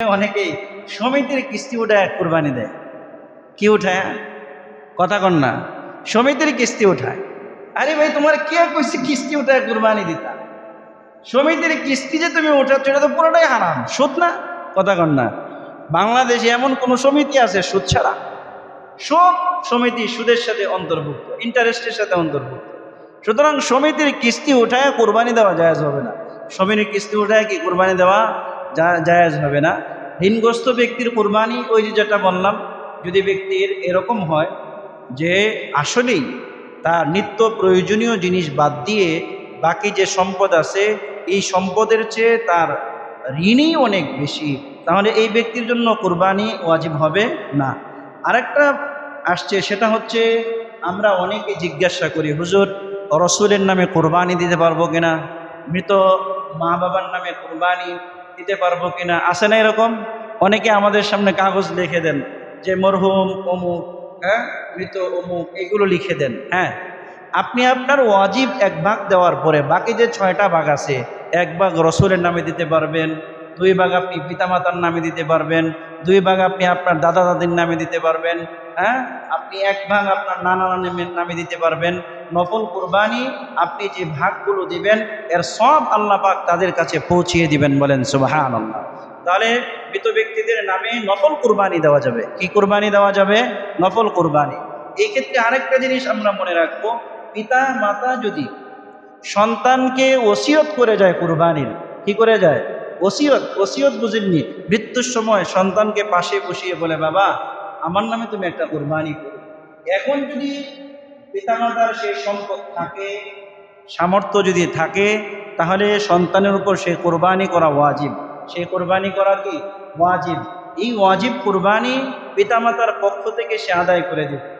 অনেকেই সমিতির কিস্তি উঠায় কোরবানি দেয়। কি উঠায়? কথা কন না। সমিতির কিস্তি উঠায়। আরে ভাই, তোমার কে কইছে কিস্তি উঠায় কোরবানি দিতা? সমিতির কিস্তি যে তুমি উঠাচ্ছ, এটা তো পুরোটাই হারাম। সুদ না? কথা কন না। বাংলাদেশে এমন কোন সমিতি আছে সুদ ছাড়া? সব সমিতি সুদের সাথে অন্তর্ভুক্ত, ইন্টারেস্টের সাথে অন্তর্ভুক্ত। সুতরাং সমিতির কিস্তি উঠায় কোরবানি দেওয়া জায়েজ হবে না। সমিতির কিস্তি উঠায় কি কোরবানি দেওয়া জায়েজ হবে না। ঋণগ্রস্ত ব্যক্তির কোরবানি, ওই যে যেটা বললাম, যদি ব্যক্তির এরকম হয় যে আসলেই তার নিত্য প্রয়োজনীয় জিনিস বাদ দিয়ে বাকি যে সম্পদ আছে, এই সম্পদের চেয়ে তার ঋণই অনেক বেশি, তাহলে এই ব্যক্তির জন্য কোরবানি ওয়াজিব হবে না। আরেকটা আসছে, সেটা হচ্ছে আমরা অনেকে জিজ্ঞাসা করি, হুজুর, রসুলের নামে কোরবানি দিতে পারব কিনা? মৃত মা বাবার নামে কোরবানি দিতে পারব কিনা? আসে না এরকম? অনেকে আমাদের সামনে কাগজ লিখে দেন, যে মরহুম, অমুক হ্যাঁ? মৃত, অমুক, এগুলো লিখে দেন হ্যাঁ? আপনি আপনার ওয়াজিব এক ভাগ দেওয়ার পরে বাকি যে ছয়টা ভাগ আছে, এক ভাগ রসুলের নামে দিতে পারবেন দুই ভাগ আপনি পিতামাতার নামে দিতে পারবেন, দুই ভাগ আপনি আপনার দাদা দাদির নামে দিতে পারবেন হ্যাঁ? আপনি এক ভাগ আপনার নানা নামের নামে দিতে পারবেন। নফল কোরবানি আপনি যে ভাগগুলো দিবেন, এর সব আল্লাহ পাক তাদের কাছে পৌঁছিয়ে দিবেন বলেন সুবাহান আল্লাহ তাহলে মৃত ব্যক্তিদের নামে নফল কোরবানি দেওয়া যাবে। কি কোরবানি দেওয়া যাবে? নফল কোরবানি। এই ক্ষেত্রে আরেকটা জিনিস আমরা মনে রাখব পিতা মাতা যদি সন্তানকে ওসিয়ত করে যায় কোরবানির, কি করে যায়? ওসিয়ত ওসিয়ত বুঝেননি। মৃত্যুর সময় সন্তানকে পাশে বসিয়ে বলে, বাবা, আমার নামে তুমি একটা কোরবানি করো। এখন যদি পিতামাতার সেই সম্পদ থাকে, সামর্থ্য যদি থাকে, তাহলে সন্তানের উপর সে কোরবানি করা ওয়াজিব। সেই কোরবানি করা কি? ওয়াজিব। এই ওয়াজিব কোরবানি পিতামাতার পক্ষ থেকে সে আদায় করে দিবে।